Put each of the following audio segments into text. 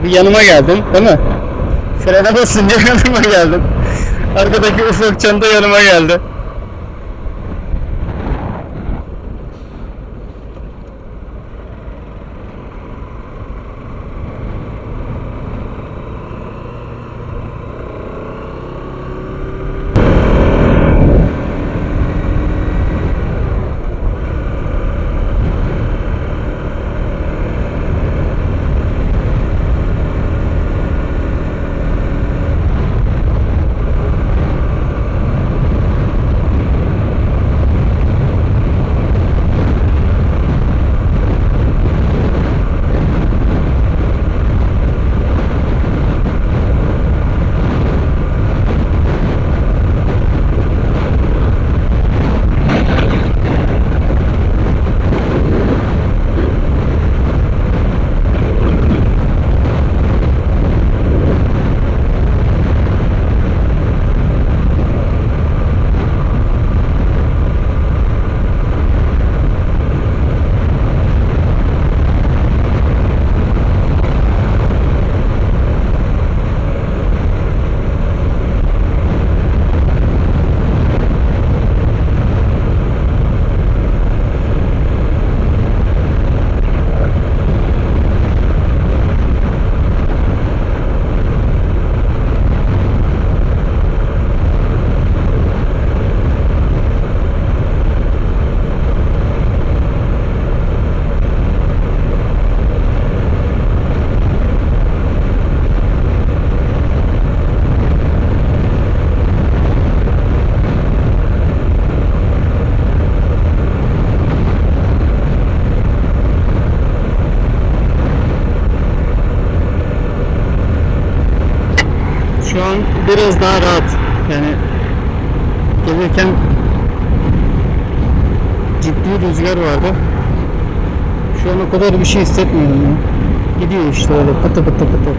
Abi yanıma geldin değil mi? Frene basınca yanıma geldin. Arkadaki ufak çanta yanıma geldi. Biraz daha rahat. Yani gelirken ciddi rüzgar vardı. Şu an o kadar bir şey hissetmiyorum ya. Gidiyor işte öyle pata pata pata.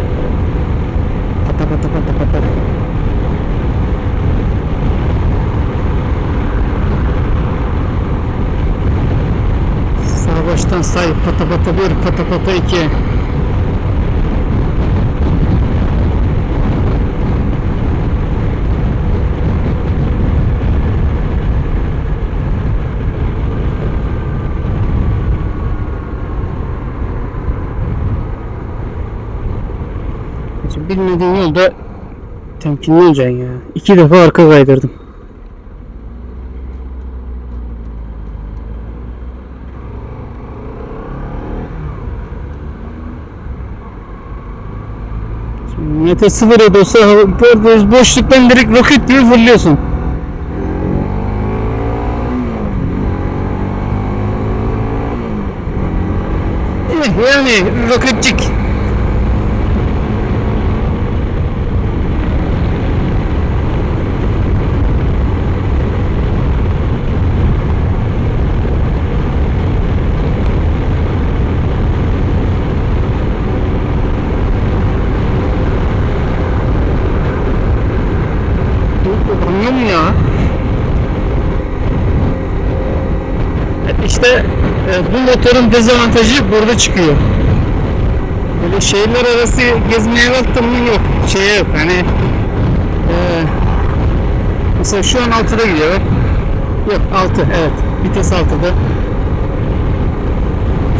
Pata pata pata pata. Sağ baştan say pata pata bir pata pata iki. Şimdi bilmediğin yolda temkinli olacaksın ya. İki defa arka kaydırdım. Mete sıfır gördüğünüz boşluktan direkt roket gibi fırlıyorsun. Yani roketçik. Anlıyor musun ya? İşte bu motorun dezavantajı burada çıkıyor. Böyle şehirler arası gezmeye baktım mı yok. Şeye yok hani e, mesela şu an 6'da gidiyor. bak. Yok 6 evet. Vites 6'da.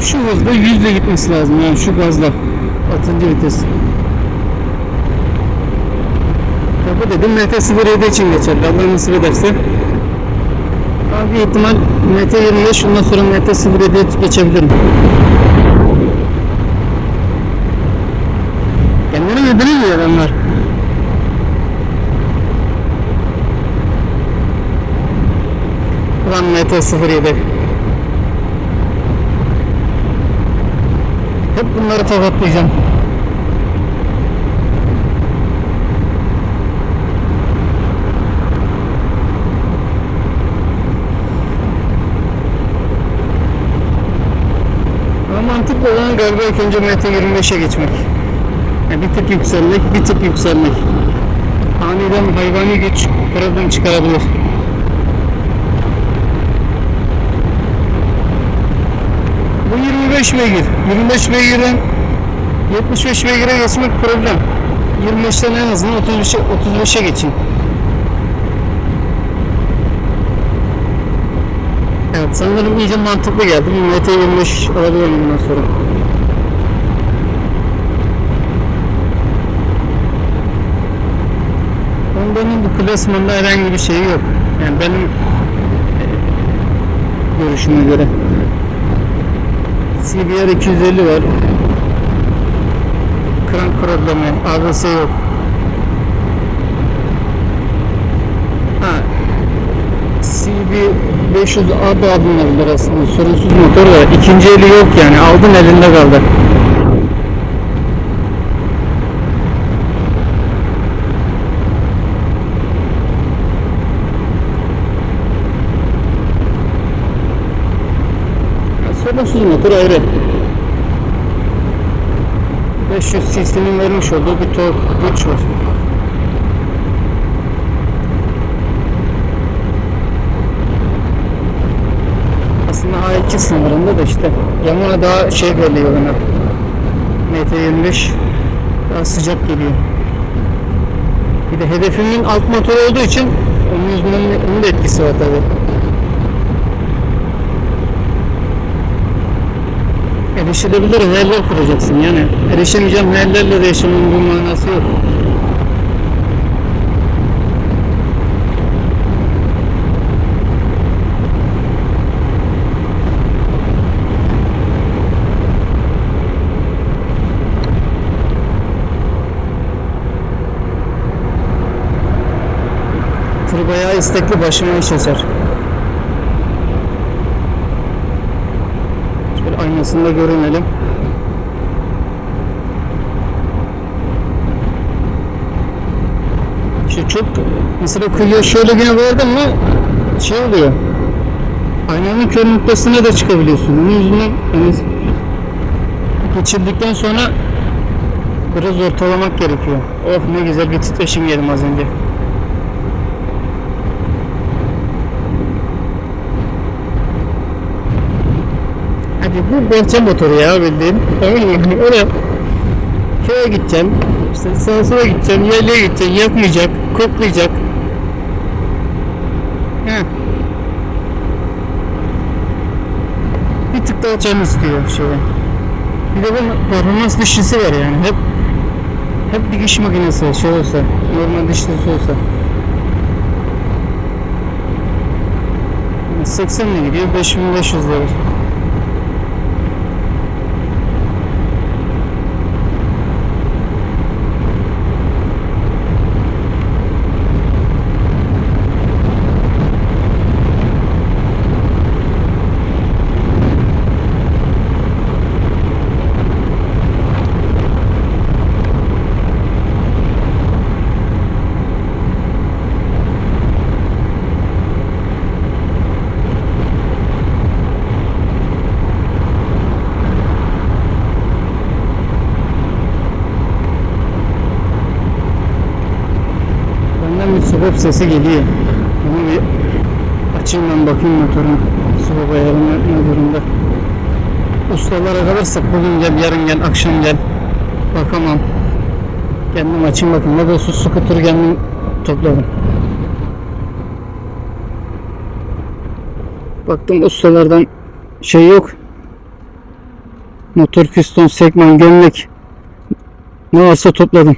Şu hızda 100 ile gitmesi lazım yani şu gazla. 6. vites. Bu dedim MT-07 için geçerli. Allah nasip ederse. Ama bir ihtimal MT-25 ondan sonra MT-07'ye geçebilirim. Kendini öldürüyor adamlar. Ulan MT-07. Hep bunları tokatlayacağım. Mantıklı olan galiba ilk önce MT-25'e geçmek. Yani bir tık yükselmek, bir tık yükselmek. Aniden hayvani güç problem çıkarabilir. Bu 25 beygir. 25 beygirin 75 beygire geçmek problem. 25'ten en azından 35'e 35'e geçin. Sanırım iyice mantıklı geldi. Bir MT25 alabilirim bundan sonra. Honda'nın bu klasmanda herhangi bir şeyi yok. Yani benim e, görüşüme göre. CBR 250 var. Krank problemi, ABS yok. Ha, CB 500 AB alınabilir aslında. Sorunsuz motor da ikinci eli yok yani. Aldın elinde kaldı. Sorunsuz motor ayrı. 500 cc'nin vermiş olduğu bir tork güç var. Aslında A2 sınırında da işte Yamaha daha şey geliyor bana. MT25 daha sıcak geliyor. Bir de hedefimin alt motor olduğu için onun yüzünden de- onun da etkisi var tabi. Erişilebilir hayaller kuracaksın yani. Erişemeyeceğim hayallerle de yaşamanın bir manası yok. Bayağı istekli başıma iş açar. Şöyle aynasında görünelim. İşte çok mesela kıyıya şöyle yine verdin mi şey oluyor. Aynanın kör noktasına da çıkabiliyorsun. Onun yüzünden hani geçirdikten sonra biraz ortalamak gerekiyor. Oh ne güzel bir titreşim yedim az önce. Bu bahçe motoru ya bildiğin. Tamam mı? Öyle köye gideceğim. İşte sağa sola gideceğim, yerliğe gideceğim, yakmayacak, koklayacak. Heh. Bir tık daha can istiyor şeye. Bir de bunun performans dişlisi var yani. Hep hep dikiş makinesi şey olsa, normal dişlisi olsa. 80 ile gidiyor, 5500 lira. Subop sesi geliyor. Bunu bir açayım ben bakayım motorun subop ayarını ne durumda. Ustalara kalırsak bugün gel, yarın gel, akşam gel. Bakamam. Kendim açayım bakayım. Ne de su skuter kendim topladım. Baktım ustalardan şey yok. Motor piston, sekman, gömlek. Ne varsa topladım.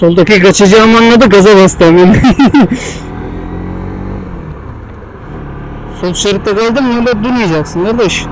Soldaki kaçacağımı anladı gaza bastı hemen. Sol şeritte kaldın mı öyle durmayacaksın kardeş.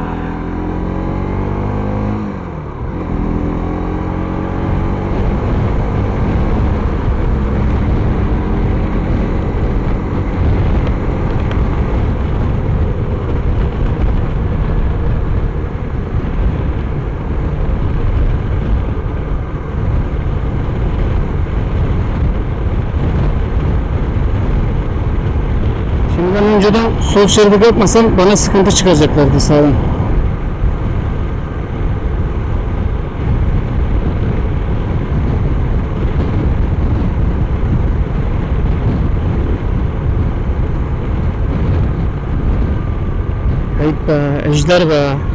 sol şeridi yapmasam bana sıkıntı çıkacaklardı sağdan. Kayıp be, ejder be.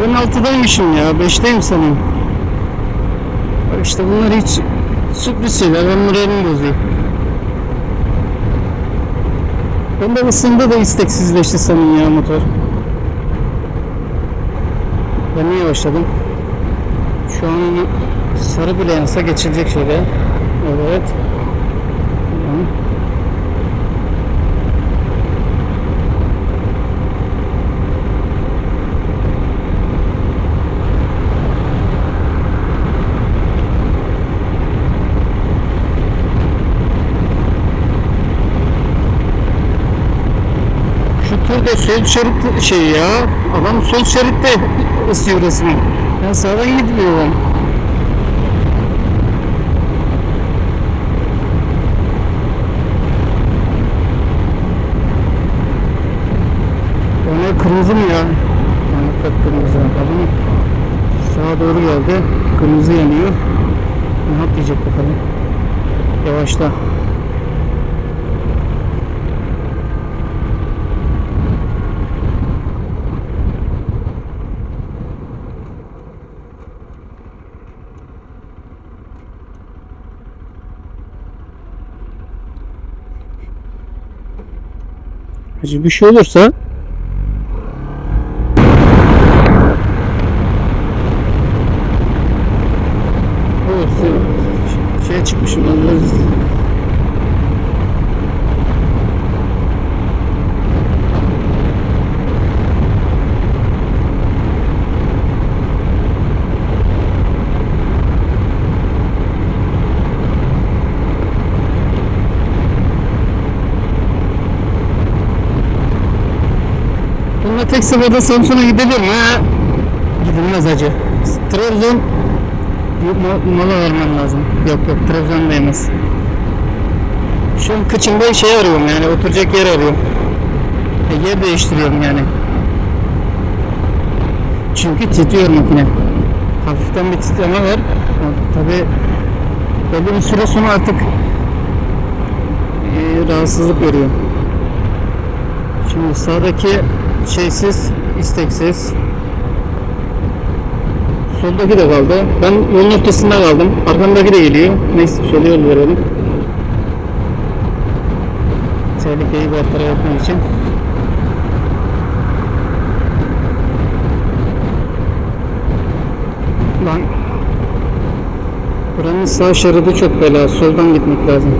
Ben altıdaymışım ya. Beşteyim sanırım. Bak işte bunlar hiç sürpriz şeyler. Ben moralimi bozuyor. Ben de ısındı da isteksizleşti sanırım ya motor. Ben niye başladım? Şu an sarı bile yansa geçilecek şeyde. Evet. Tamam. Turda sol şerit şey ya. Adam sol şeritte ısıyor resmen. Ben sağdan gidiyorum. Ona kırmızı mı ya? Kat kırmızı. Adam sağa doğru geldi. Kırmızı yanıyor. Ne yapacak bakalım. Yavaşla. Hacı bir şey olursa O şey- şeye çıkmışım ben biraz Bununla tek seferde Samsun'a gidelim ha. Gidilmez hacı. Trabzon mola vermem lazım. Yok yok Trabzon değmez. Şu an kıçımda şey arıyorum yani oturacak yer arıyorum. E, yer değiştiriyorum yani. Çünkü titriyor makine. Hafiften bir titreme var. Tabi belli bir süre sonra artık e, rahatsızlık veriyor. Şimdi sağdaki şeysiz, isteksiz. Soldaki de kaldı. Ben yolun ortasında kaldım. Arkamdaki de geliyor. Neyse şöyle yol verelim. Tehlikeyi bartaraf etmek için. Lan Buranın sağ şeridi çok bela. Soldan gitmek lazım.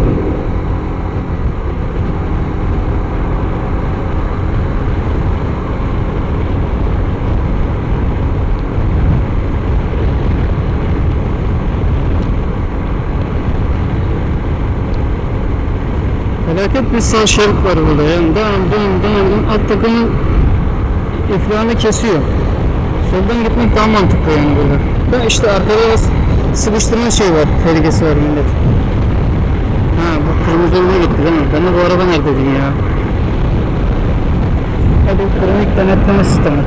Felaket bir sağ şerit var burada yani dön dön dön dön alt takımın iflahını kesiyor. Soldan gitmek daha mantıklı yani burada. Da işte arkada s- sıkıştırma şey var, tehlikesi var millet. Ha bu kırmızı yoluna gitti değil mi? Ben de bu araba neredeydim ya? Hadi kronik denetleme sistemi.